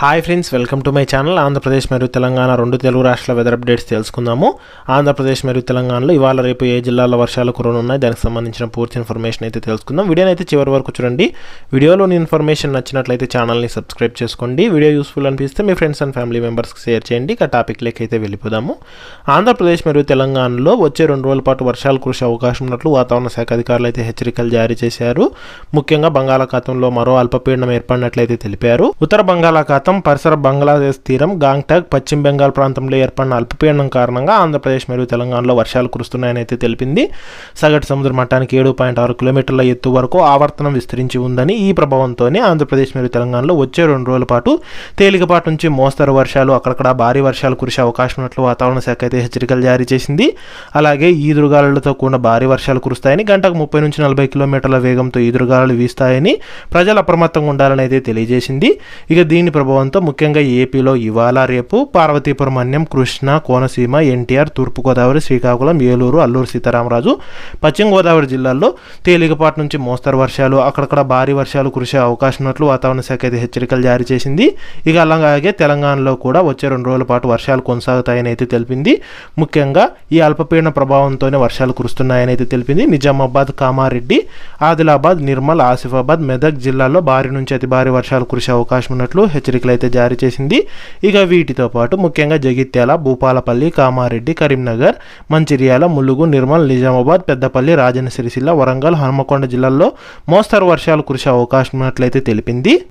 Hi friends welcome to my channel Andhra Pradesh మరియు తెలంగాణ రెండు తెలుగు రాష్ట్రాల వెదర్ అప్డేట్స్ తెలుసుకుందాము. ఆంధ్రప్రదేశ్ మరియు తెలంగాణలో ఇవాళ రేపు ఏ జిల్లాలో వర్షాలు కురనున్నాయి దానికి సంబంధించిన పూర్తి ఇన్ఫర్మేషన్ అయితే తెలుసుకుందాం. వీడియోని అయితే చివరి వరకు చూడండి. వీడియోలోని ఇన్ఫర్మేషన్ నచ్చినట్లయితే ఛానల్ని సబ్స్క్రైబ్ చేసుకోండి. వీడియో యూస్ఫుల్ అనిపిస్తే మీ ఫ్రెండ్స్ అండ్ ఫ్యామిలీ మెంబర్స్కి షేర్ చేయండి. ఇక టాపిక్ లెక్క అయితే వెళ్ళిపోదాము. ఆంధ్రప్రదేశ్ మరియు తెలంగాణలో వచ్చే రెండు రోజుల పాటు వర్షాలు కురిసే అవకాశం ఉన్నట్లు వాతావరణ శాఖ అధికారులు అయితే హెచ్చరికలు జారీ చేశారు. ముఖ్యంగా బంగాళాఖాతంలో మరో అల్పపీడనం ఏర్పడినట్లయితే తెలిపారు. ఉత్తర బంగాళాఖాతం పరిసర బంగ్లాదేశ్ తీరం గాంగ్టాక్ పశ్చిమ బెంగాల్ ప్రాంతంలో ఏర్పడిన అల్పపీడనం కారణంగా ఆంధ్రప్రదేశ్ మరియు తెలంగాణలో వర్షాలు కురుస్తున్నాయని అయితే తెలిపింది. సగటు సముద్ర మట్టానికి ఏడు పాయింట్ ఆరు కిలోమీటర్ల ఎత్తు వరకు ఆవర్తనం విస్తరించి ఉందని ఈ ప్రభావంతోనే ఆంధ్రప్రదేశ్ మరియు తెలంగాణలో వచ్చే రెండు రోజుల పాటు తేలికపాటి నుంచి మోస్తరు వర్షాలు అక్కడక్కడ భారీ వర్షాలు కురిసే అవకాశం ఉన్నట్లు వాతావరణ శాఖ అయితే హెచ్చరికలు జారీ చేసింది. అలాగే ఈదురుగాలులతో కూడిన భారీ వర్షాలు కురుస్తాయని గంటకు ముప్పై నుంచి నలభై కిలోమీటర్ల వేగంతో ఈదురుగాలు వీస్తాయని ప్రజలు అప్రమత్తంగా ఉండాలని అయితే తెలియజేసింది. ఇక దీని ప్రభావం ప్రభావంతో ముఖ్యంగా ఏపీలో ఇవాళ రేపు పార్వతీపురమన్యం కృష్ణ కోనసీమ ఎన్టీఆర్ తూర్పుగోదావరి శ్రీకాకుళం ఏలూరు అల్లూరు సీతారామరాజు పశ్చిమ గోదావరి జిల్లాల్లో తేలికపాటి నుంచి మోస్తరు వర్షాలు అక్కడక్కడ భారీ వర్షాలు కురిసే అవకాశం ఉన్నట్లు వాతావరణ శాఖ అయితే హెచ్చరికలు జారీ చేసింది. ఇక అలాగే తెలంగాణలో కూడా వచ్చే రెండు రోజుల పాటు వర్షాలు కొనసాగుతాయని అయితే తెలిపింది. ముఖ్యంగా ఈ అల్పపీడన ప్రభావంతోనే వర్షాలు కురుస్తున్నాయని అయితే తెలిపింది. నిజామాబాద్ కామారెడ్డి ఆదిలాబాద్ నిర్మల్ ఆసిఫాబాద్ మెదక్ జిల్లాల్లో భారీ నుంచి అతి భారీ వర్షాలు కురిసే అవకాశం ఉన్నట్లు హెచ్చరికలు హెచ్చరికలు అయితే జారీ చేసింది. ఇక వీటితో పాటు ముఖ్యంగా జగిత్యాల భూపాలపల్లి కామారెడ్డి కరీంనగర్ మంచిర్యాల ములుగు నిర్మల్ నిజామాబాద్ పెద్దపల్లి రాజన్న సిరిసిల్ల వరంగల్ హనుమకొండ జిల్లాల్లో మోస్తరు వర్షాలు కురిసే అవకాశం ఉన్నట్లయితే తెలిపింది.